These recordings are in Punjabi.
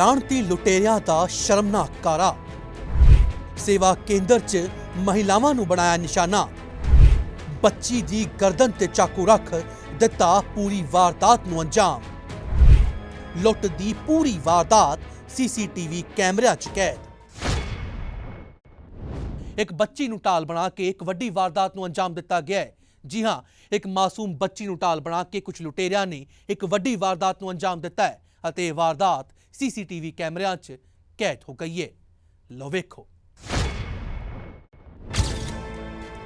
ਲਾਣਤੀ ਲੁਟੇਰਿਆਂ ਦਾ ਸ਼ਰਮਨਾਕ ਕਾਰਾ। ਸੇਵਾ ਕੇਂਦਰ 'ਚ ਮਹਿਲਾਵਾਂ ਨੂੰ ਬਣਾਇਆ ਨਿਸ਼ਾਨਾ। ਬੱਚੀ ਦੀ ਗਰਦਨ ਤੇ ਚਾਕੂ ਰੱਖ ਦਿੱਤਾ ਪੂਰੀ ਵਾਰਦਾਤ ਨੂੰ ਅੰਜਾਮ। ਲੁੱਟ ਦੀ ਪੂਰੀ ਵਾਰਦਾਤ ਸੀਸੀਟੀਵੀ ਕੈਮਰਿਆਂ 'ਚ ਕੈਦ। ਇੱਕ ਬੱਚੀ ਨੂੰ ਢਾਲ ਬਣਾ ਕੇ ਇੱਕ ਵੱਡੀ ਵਾਰਦਾਤ ਨੂੰ ਅੰਜਾਮ ਦਿੱਤਾ ਗਿਆ ਹੈ। ਜੀ ਹਾਂ, ਇੱਕ ਮਾਸੂਮ ਬੱਚੀ ਨੂੰ ਢਾਲ ਬਣਾ ਕੇ ਕੁਝ ਲੁਟੇਰਿਆਂ ਨੇ ਇੱਕ ਵੱਡੀ ਵਾਰਦਾਤ ਨੂੰ ਅੰਜਾਮ ਦਿੱਤਾ ਹੈ ਅਤੇ ਇਹ ਵਾਰਦਾਤ ਸੀਸੀਟੀਵੀ ਕੈਮਰਿਆਂ 'ਚ ਕੈਦ ਹੋ ਗਈ ਹੈ ਲੋ ਵੇਖੋ।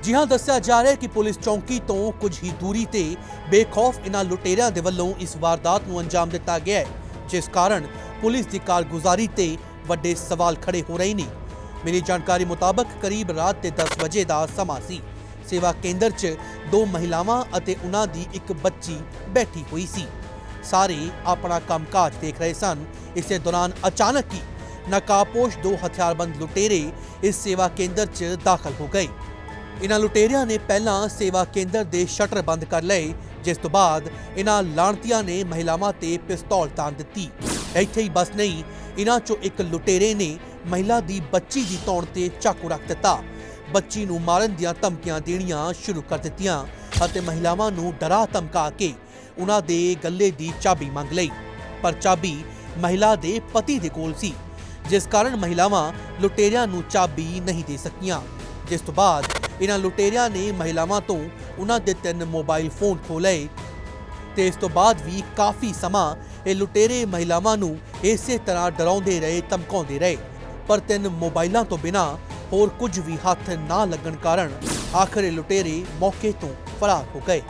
ਜੀ ਹਾਂ, ਦੱਸਿਆ ਜਾ ਰਿਹਾ ਹੈ ਕਿ ਪੁਲਿਸ ਚੌਂਕੀ ਤੋਂ ਕੁਝ ਹੀ ਦੂਰੀ ਤੇ ਬੇਖੌਫ ਇਹਨਾਂ ਲੁਟੇਰਿਆਂ ਦੇ ਵੱਲੋਂ ਇਸ ਵਾਰਦਾਤ ਨੂੰ ਅੰਜਾਮ ਦਿੱਤਾ ਗਿਆ ਹੈ, ਜਿਸ ਕਾਰਨ ਪੁਲਿਸ ਦੀ ਕਾਰਗੁਜ਼ਾਰੀ ਤੇ ਵੱਡੇ ਸਵਾਲ ਖੜੇ ਹੋ ਰਹੇ ਨੇ। ਮੇਰੀ ਜਾਣਕਾਰੀ ਮੁਤਾਬਕ ਕਰੀਬ ਰਾਤ ਦੇ 10 ਵਜੇ ਦਾ ਸਮਾਂ ਸੀ। ਸੇਵਾ ਕੇਂਦਰ 'ਚ ਦੋ ਮਹਿਲਾਵਾਂ ਅਤੇ ਉਹਨਾਂ ਦੀ ਇੱਕ ਬੱਚੀ ਬੈਠੀ ਹੋਈ ਸੀ। ਸਾਰੇ ਆਪਣਾ ਕੰਮਕਾਜ ਦੇਖ ਰਹੇ ਸਨ। ਇਸੇ ਦੌਰਾਨ ਅਚਾਨਕ ਹੀ ਨਕਾਬਪੋਸ਼ ਦੋ ਹਥਿਆਰਬੰਦ ਲੁਟੇਰੇ ਇਸ ਸੇਵਾ ਕੇਂਦਰ 'ਚ ਦਾਖਲ ਹੋ ਗਏ। ਇਹਨਾਂ ਲੁਟੇਰਿਆਂ ਨੇ ਪਹਿਲਾਂ ਸੇਵਾ ਕੇਂਦਰ ਦੇ ਸ਼ਟਰ ਬੰਦ ਕਰ ਲਏ, ਜਿਸ ਤੋਂ ਬਾਅਦ ਇਹਨਾਂ ਲਾਣਤੀਆਂ ਨੇ ਮਹਿਲਾਵਾਂ ਤੇ ਪਿਸਤੌਲ ਤਾਣ ਦਿੱਤੀ। ਇੱਥੇ ਹੀ ਬਸ ਨਹੀਂ ਇਹਨਾਂ ਚੋਂ ਇੱਕ ਲੁਟੇਰੇ ਨੇ ਮਹਿਲਾ ਦੀ ਬੱਚੀ ਦੀ ਤੌਣ ਤੇ ਚਾਕੂ ਰੱਖ ਦਿੱਤਾ। ਬੱਚੀ ਨੂੰ ਮਾਰਨ ਦੀਆਂ ਧਮਕੀਆਂ ਦੇਣੀਆਂ ਸ਼ੁਰੂ ਕਰ ਦਿੱਤੀਆਂ ਅਤੇ ਮਹਿਲਾਵਾਂ ਨੂੰ ਡਰਾ ਧਮਕਾ ਕੇ ਉਹਨਾਂ ਦੇ ਗੱਲੇ ਦੀ ਚਾਬੀ ਮੰਗ ਲਈ। ਪਰ ਚਾਬੀ ਮਹਿਲਾ ਦੇ ਪਤੀ ਦੇ ਕੋਲ ਸੀ, ਜਿਸ ਕਾਰਨ ਮਹਿਲਾਵਾਂ ਲੁਟੇਰਿਆਂ ਨੂੰ ਚਾਬੀ ਨਹੀਂ ਦੇ ਸਕੀਆਂ। ਜਿਸ ਤੋਂ ਬਾਅਦ ਇਹਨਾਂ ਲੁਟੇਰਿਆਂ ਨੇ ਮਹਿਲਾਵਾਂ ਤੋਂ ਉਹਨਾਂ ਦੇ ਤਿੰਨ ਮੋਬਾਈਲ ਫੋਨ ਖੋਹ ਲਏ ਤੇ ਇਸ ਤੋਂ ਬਾਅਦ ਵੀ ਕਾਫੀ ਸਮਾਂ ਇਹ ਲੁਟੇਰੇ ਮਹਿਲਾਵਾਂ ਨੂੰ ਇਸੇ ਤਰ੍ਹਾਂ ਡਰਾਉਂਦੇ ਰਹੇ, ਧਮਕਾਉਂਦੇ ਰਹੇ। ਪਰ ਤਿੰਨ ਮੋਬਾਈਲਾਂ ਤੋਂ ਬਿਨਾ ਹੋਰ ਕੁਝ ਵੀ ਹੱਥ ਨਾ ਲੱਗਣ ਕਾਰਨ ਆਖਰ ਇਹ ਲੁਟੇਰੇ ਮੌਕੇ ਤੋਂ ਫਰਾਰ ਹੋ ਗਏ।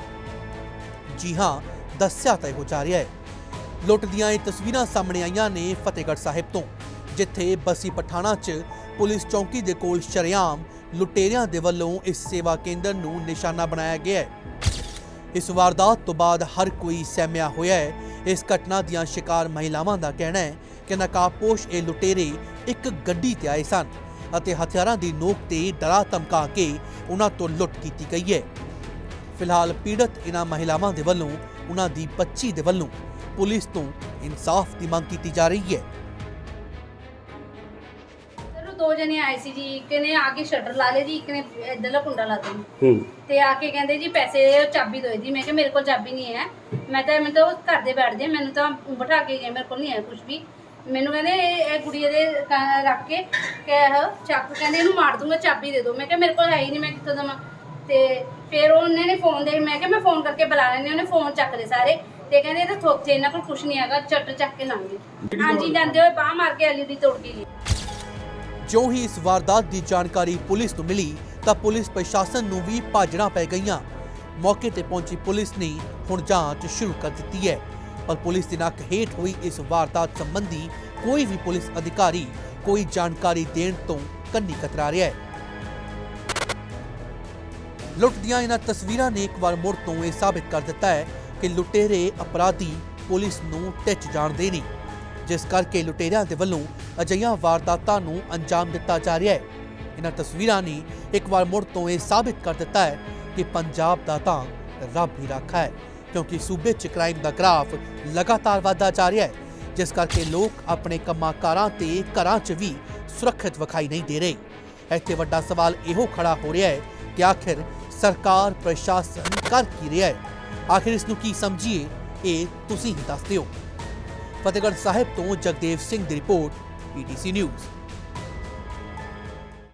ਜੀ ਹਾਂ ਦੱਸਿਆ ਤੈ ਹੋ ਜਾ ਰਿਹਾ ਹੈ। ਲੁੱਟ ਦੀਆਂ ਇਹ ਤਸਵੀਰਾਂ ਸਾਹਮਣੇ ਆਈਆਂ ਨੇ ਫਤਿਹਗੜ੍ਹ ਸਾਹਿਬ ਤੋਂ, ਜਿੱਥੇ ਬਸੀ ਪਠਾਣਾ 'ਚ ਪੁਲਿਸ ਚੌਕੀ ਦੇ ਕੋਲ ਸ਼ਰੇਆਮ ਲੁਟੇਰਿਆਂ ਦੇ ਵੱਲੋਂ ਇਸ ਸੇਵਾ ਕੇਂਦਰ ਨੂੰ ਨਿਸ਼ਾਨਾ ਬਣਾਇਆ ਗਿਆ ਹੈ। ਇਸ ਵਾਰਦਾਤ ਤੋਂ ਬਾਅਦ ਹਰ ਕੋਈ ਸਹਿਮਿਆ ਹੋਇਆ ਹੈ। ਇਸ ਘਟਨਾ ਦੀਆਂ ਸ਼ਿਕਾਰ ਮਹਿਲਾਵਾਂ ਦਾ ਕਹਿਣਾ ਹੈ ਕਿ ਨਕਾਬਪੋਸ਼ ਇਹ ਲੁਟੇਰੇ ਇੱਕ ਗੱਡੀ ਤੇ ਆਏ ਸਨ ਅਤੇ ਹਥਿਆਰਾਂ ਦੀ ਨੋਕ ਤੇ ਡਰਾ ਧਮਕਾ ਕੇ ਉਹਨਾਂ ਤੋਂ ਲੁੱਟ ਕੀਤੀ ਗਈ ਹੈ। ਫਿਲਹਾਲ ਪੀੜਤ ਇਹਨਾਂ ਮਹਿਲਾਵਾਂ ਦੇ ਵੱਲੋਂ ਉਹਨਾਂ ਦੀ ਬੱਚੀ ਦੇ ਵੱਲੋਂ ਪੁਲਿਸ ਤੋਂ ਇਨਸਾਫ ਦੀ ਮੰਗ ਕੀਤੀ ਜਾ ਰਹੀ ਹੈ। ਸਰ ਉਹ ਦੋ ਜਣੇ ਆਏ ਸੀ ਜੀ। ਇੱਕ ਨੇ ਆ ਕੇ ਸ਼ਟਰ ਲਾ ਲਿਆ ਜੀ ਇੱਕ ਨੇ ਇੱਧਰਲਾ ਕੁੰਡਾ ਲਾ ਦਿੱਤਾ ਹੂੰ। ਤੇ ਆ ਕੇ ਕਹਿੰਦੇ ਜੀ ਪੈਸੇ ਚਾਬੀ ਦਿਓ ਜੀ। ਮੈਂ ਕਿਹਾ ਮੇਰੇ ਕੋਲ ਚਾਬੀ ਨਹੀਂ ਹੈ। ਮੈਂ ਤਾਂ ਮੈਂ ਤਾਂ ਉਹ ਘਰ ਦੇ ਬੈਠ ਜੇ ਮੈਨੂੰ ਤਾਂ ਬਿਠਾ ਕੇ ਗਏ ਮੇਰੇ ਕੋਲ ਨਹੀਂ ਹੈ ਕੁਝ ਵੀ। ਮੈਨੂੰ ਕਹਿੰਦੇ ਇਹ ਇਹ ਗੁੜੀਆ ਦੇ ਕ- ਰੱਖ ਕੇ ਕਹਿ ਚੱਕ ਕਹਿੰਦੇ ਇਹਨੂੰ ਮਾਰ ਦੂੰਗਾ ਚਾਬੀ ਦੇ ਦਿਓ ਮੈਂ ਕਿਹਾ ਮੇਰੇ ਕੋਲ ਹੈ ਹੀ ਨਹੀਂ ਮੈਂ ਕਿੱਥੋਂ ਦੇਵਾਂ? ਤੇ ਫਿਰ ਉਹਨੇ ਨੇ ਫੋਨ ਦੇ ਮੈਂ ਕਿਹਾ ਮੈਂ ਫੋਨ ਕਰਕੇ ਬੁਲਾ ਲੈਂਦੀ ਉਹਨੇ ਫੋਨ ਚੱਕ ਲਏ ਸਾਰੇ। ਤੇ ਕਹਿੰਦੇ ਇਹ ਤਾਂ ਥੋਥੇ ਇਹਨਾਂ ਕੋਲ ਕੁਝ ਨਹੀਂ ਹੈਗਾ ਚੱਟ ਚੱਕ ਕੇ ਲੰਘ ਗਏ। ਹਾਂਜੀ ਜਾਂਦੇ ਹੋਏ ਬਾਹ ਮਾਰ ਕੇ ਐਲਈਡੀ ਤੋੜ ਕੇ ਗਏ ਜਿਉਂ ਹੀ ਇਸ ਵਾਰਦਾਤ ਦੀ ਜਾਣਕਾਰੀ ਪੁਲਿਸ ਨੂੰ ਮਿਲੀ ਤਾਂ ਪੁਲਿਸ ਪ੍ਰਸ਼ਾਸਨ ਨੂੰ ਵੀ ਭਾਜਣਾ ਪੈ ਗਈਆਂ। ਮੌਕੇ ਤੇ ਪਹੁੰਚੀ ਪੁਲਿਸ ਨੇ ਹੁਣ ਜਾਂਚ ਸ਼ੁਰੂ ਕਰ ਦਿੱਤੀ ਹੈ। ਪਰ ਪੁਲਿਸ ਦੀ ਨੱਕ ਹੇਠ ਹੋਈ ਇਸ ਵਾਰਦਾਤ ਸੰਬੰਧੀ ਕੋਈ ਵੀ ਪੁਲਿਸ ਅਧਿਕਾਰੀ ਕੋਈ ਜਾਣਕਾਰੀ ਦੇਣ ਤੋਂ ਕੰਨੀ ਕਤਰਾ ਰਿਹਾ ਹੈ। ਲੁੱਟ ਦੀਆਂ ਇਹਨਾਂ ਤਸਵੀਰਾਂ ਨੇ ਇੱਕ ਵਾਰ ਮੁੜ ਤੋਂ ਇਹ ਸਾਬਿਤ ਕਰ ਦਿੱਤਾ ਹੈ ਕਿ ਲੁਟੇਰੇ ਅਪਰਾਧੀ ਪੁਲਿਸ ਨੂੰ ਟਿੱਚ ਜਾਣਦੇ ਨਹੀਂ ਜਿਸ ਕਰਕੇ ਲੁਟੇਰਿਆਂ ਦੇ ਵੱਲੋਂ ਅਜਿਹੀਆਂ ਵਾਰਦਾਤਾਂ ਨੂੰ ਅੰਜਾਮ ਦਿੱਤਾ ਜਾ ਰਿਹਾ ਹੈ। ਇਹਨਾਂ ਤਸਵੀਰਾਂ ਨੇ ਇੱਕ ਵਾਰ ਮੁੜ ਤੋਂ ਇਹ ਸਾਬਿਤ ਕਰ ਦਿੱਤਾ ਹੈ ਕਿ ਪੰਜਾਬ ਦਾ ਤਾਂ ਰੱਬ ਹੀ ਰਾਖਾ ਹੈ, ਕਿਉਂਕਿ ਸੂਬੇ 'ਚ ਕ੍ਰਾਈਮ ਦਾ ਗ੍ਰਾਫ ਲਗਾਤਾਰ ਵਧਦਾ ਜਾ ਰਿਹਾ ਹੈ, ਜਿਸ ਕਰਕੇ ਲੋਕ ਆਪਣੇ ਕੰਮਾਂ ਕਾਰਾਂ ਤੇ ਘਰਾਂ 'ਚ ਵੀ ਸੁਰੱਖਿਅਤ ਵਿਖਾਈ ਨਹੀਂ ਦੇ ਰਹੇ। ਇੱਥੇ ਵੱਡਾ ਸਵਾਲ ਇਹੋ ਖੜਾ ਹੋ ਰਿਹਾ ਹੈ ਕਿ ਆਖਿਰ ਸਰਕਾਰ, ਪ੍ਰਸ਼ਾਸਨ ਕਰ ਕੀ ਰਿਹਾ ਹੈ? ਆਖਿਰ ਇਸ ਨੂੰ ਕੀ ਸਮਝੀਏ? ਇਹ ਤੁਸੀਂ ਹੀ ਦੱਸ ਦਿਓ ਫਤਿਹਗੜ੍ਹ ਸਾਹਿਬ ਤੋਂ ਜਗਦੇਵ ਸਿੰਘ ਦੀ ਰਿਪੋਰਟ ਪੀਟੀਸੀ ਨਿਊਜ਼।